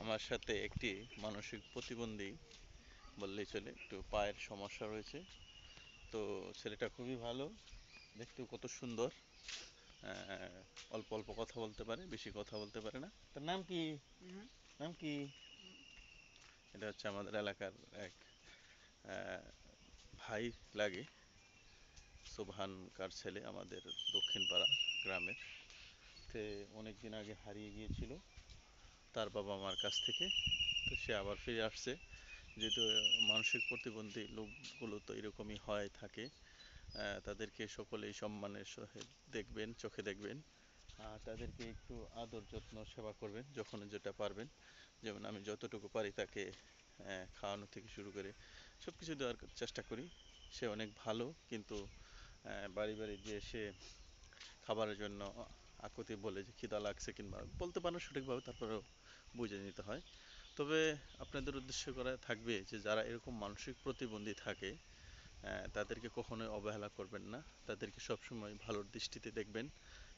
আমার সাথে একটি মানসিক প্রতিবন্ধী বললেই চলে একটু পায়ের সমস্যা রয়েছে। তো ছেলেটা খুবই ভালো দেখতেও কত সুন্দর। অল্প অল্প কথা বলতে পারে বেশি কথা বলতে পারে না। তার নাম কি? নাম কি? এটা হচ্ছে আমাদের এলাকার এক ভাই লাগে সোবহানকার ছেলে আমাদের দক্ষিণ পাড়া গ্রামের। তে অনেক দিন আগে হারিয়ে গিয়েছিল। তার বাবা মার কাছ থেকে। তো সে আবার ফিরে আসছে। যেহেতু মানসিক প্রতিবন্ধী লোকগুলো তো এরকমই হয়, থাকে তাদেরকে সকলেই সম্মানের সহিত দেখবেন, চোখে দেখবেন। আর তাদেরকে একটু আদর যত্ন, সেবা করবেন যখন যেটা পারবেন। যেমন আমি যতটুকু পারি তাকে খাওয়ানো থেকে শুরু করে সব কিছু দেওয়ার চেষ্টা করি। সে অনেক ভালো, কিন্তু বাড়ি বাড়ি গিয়ে সে খাবারের জন্য আকুতি বলে যে খিদা লাগছে কিংবা বলতে পারেন সঠিকভাবে, তারপরেও বুঝে নিতে হয়। তবে আপনাদের উদ্দেশ্য করা থাকবে যে, যারা এরকম মানসিক প্রতিবন্ধী থাকে তাদেরকে কখনোই অবহেলা করবেন না। তাদেরকে সবসময় ভালোর দৃষ্টিতে দেখবেন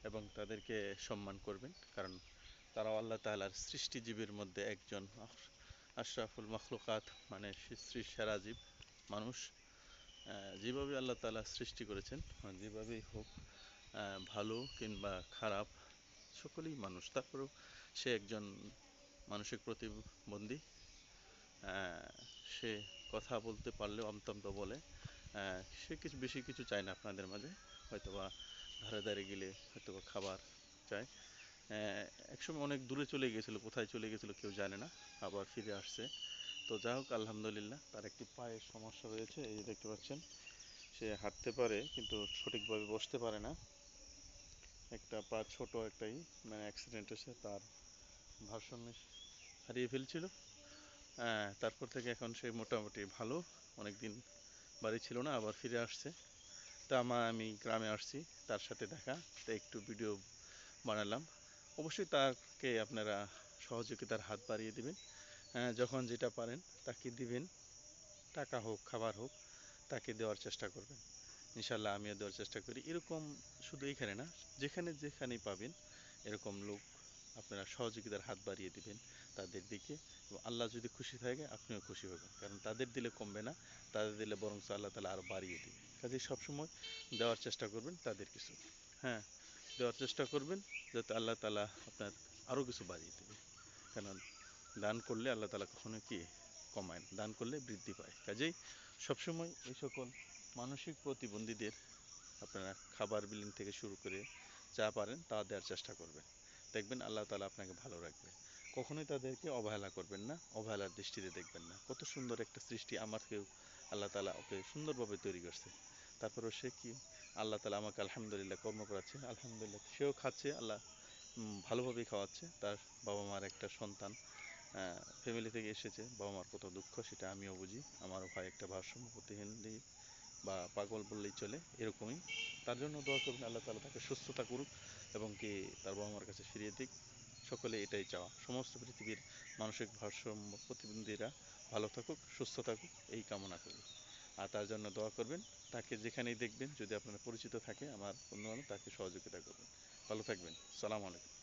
এবং তাদেরকে সম্মান করবেন। কারণ তারাও আল্লাহ তাআলার সৃষ্টিজীবীর মধ্যে একজন। আশরাফুল মখলুকাত মানে সৃষ্টির সেরা জীব, মানুষ। যেভাবে আল্লাহ তাআলা সৃষ্টি করেছেন যেভাবেই হোক ভালো কিংবা খারাপ, সকলেই মানুষ। তারপরেও সে একজন মানসিক প্রতিবন্ধী সে কথা বলতে পারলেও আমতামতা বলে। সে কিছু, বেশি কিছু চায় না আপনাদের মাঝে। হয়তোবা ধারে ধারে গেলে হয়তোবা খাবার চায়। একসময় অনেক দূরে চলে গিয়েছিল কোথায় চলে গেছিল কেউ জানে না, আবার ফিরে আসছে। তো যাই হোক, আলহামদুলিল্লাহ, তার একটি পায়ের সমস্যা রয়েছে এই দেখতে পাচ্ছেন। সে হাঁটতে পারে, কিন্তু সঠিকভাবে বসতে পারে না। একটা পা ছোট একটাই মানে অ্যাক্সিডেন্ট হয়েছে তার ভারসাম্য হারিয়ে ফেলছিল। আহ, তারপর থেকে এখন সে মোটামুটি ভালো। অনেক দিন বাড়ি ছিল না আবার ফিরে আসছে। তা আমা আমি গ্রামে আসছি তার সাথে দেখা। তা একটু ভিডিও বানালাম। অবশ্যই তাকে আপনারা সহযোগিতার হাত বাড়িয়ে দিবেন। আহ, যখন যেটা পারেন তাকে দিবেন। টাকা হোক খাবার হোক তাকে দেওয়ার চেষ্টা করবেন। ইনশাল্লাহ আমিও দেওয়ার চেষ্টা করি। এরকম শুধু এখানে না যেখানে যেখানেই পাবেন এরকম লোক আপনারা সহযোগিতার হাত বাড়িয়ে দিবেন তাদের দিকে এবং আল্লাহ যদি খুশি থাকে, আপনিও খুশি হবেন। কারণ তাদের দিলে কমবে না, তাদের দিলে বরং আল্লাহ তালা আরও বাড়িয়ে দিবে। কাজে সবসময় দেওয়ার চেষ্টা করবেন তাদের কিছু। হ্যাঁ দেওয়ার চেষ্টা করবেন যাতে আল্লাহ তালা আপনার আরও কিছু বাড়িয়ে দেবে। কারণ দান করলে আল্লাহ তালা কখনো কি কমায় না, দান করলে বৃদ্ধি পায়। কাজেই সবসময় এই সকল মানসিক প্রতিবন্ধীদের আপনারা খাবার বিলিং থেকে শুরু করে যা পারেন তা দেওয়ার চেষ্টা করবেন। দেখবেন আল্লাহ তালা আপনাকে ভালো রাখবে। কখনোই তাদেরকে অবহেলা করবেন না, অবহেলার দৃষ্টিতে দেখবেন না। কত সুন্দর একটা সৃষ্টি আমাকেও আল্লাহ তালা ওকে সুন্দরভাবে তৈরি করছে। তারপরেও সে কি? আল্লাহ তালা আমাকে আলহামদুলিল্লাহ কর্ম করাচ্ছে, আলহামদুলিল্লাহ সেও খাচ্ছে, আল্লাহ ভালোভাবেই খাওয়াচ্ছে। তার বাবা মার একটা সন্তান ফ্যামিলি থেকে এসেছে। বাবা মার কত দুঃখ সেটা আমিও বুঝি। আমারও ভাই একটা ভারসাম্য প্রতিহিন্দি বা পাগল বললেই চলে, এরকমই। তার জন্য দোয়া করবেন, আল্লাহ তালা তাকে সুস্থতা করুক এবং কি তার বাবা মার কাছে ফিরিয়ে দিক। সকলে এটাই চাওয়া। সমস্ত পৃথিবীর মানসিক ভারসাম্য প্রতিবন্ধীরা ভালো থাকুক, সুস্থ থাকুক, এই কামনা করি। আর তার জন্য দোয়া করবেন, তাকে যেখানেই দেখবেন, যদি আপনার পরিচিত থাকে, আমার বান্ধব তাকে সহযোগিতা করবেন। ভালো থাকবেন। সালাম আলাইকুম।